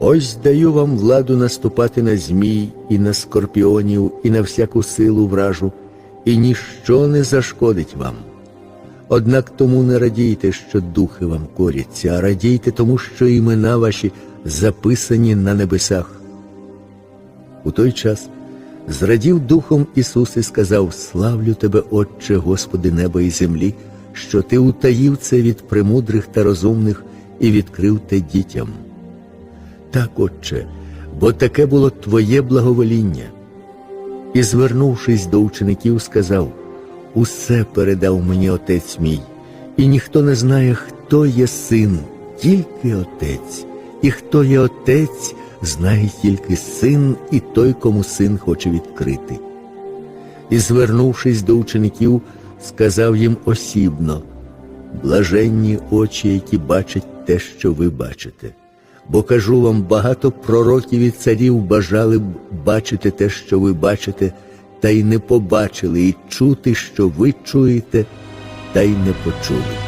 Ось даю вам владу наступати на змій і на скорпіонів, і на всяку силу вражу, і ніщо не зашкодить вам. Однак тому не радійте, що духи вам коряться, а радійте тому, що імена ваші записані на небесах. У той час зрадів Духом Ісус і сказав: Славлю тебе, Отче, Господи неба і землі, що Ти утаїв це від премудрих та розумних і відкрив те дітям. Так, Отче, бо таке було Твоє благовоління. І, звернувшись до учеників, сказав: Усе передав мені отець мій, і ніхто не знає, хто є син, тільки отець, і хто є отець, знає тільки син і той, кому син хоче відкрити. І, звернувшись до учеників, сказав їм осібно: Блаженні очі, які бачать те, що ви бачите. Бо кажу вам, багато пророків і царів бажали б бачити те, що ви бачите, та й не побачили, і чути, що ви чуєте, та й не почули.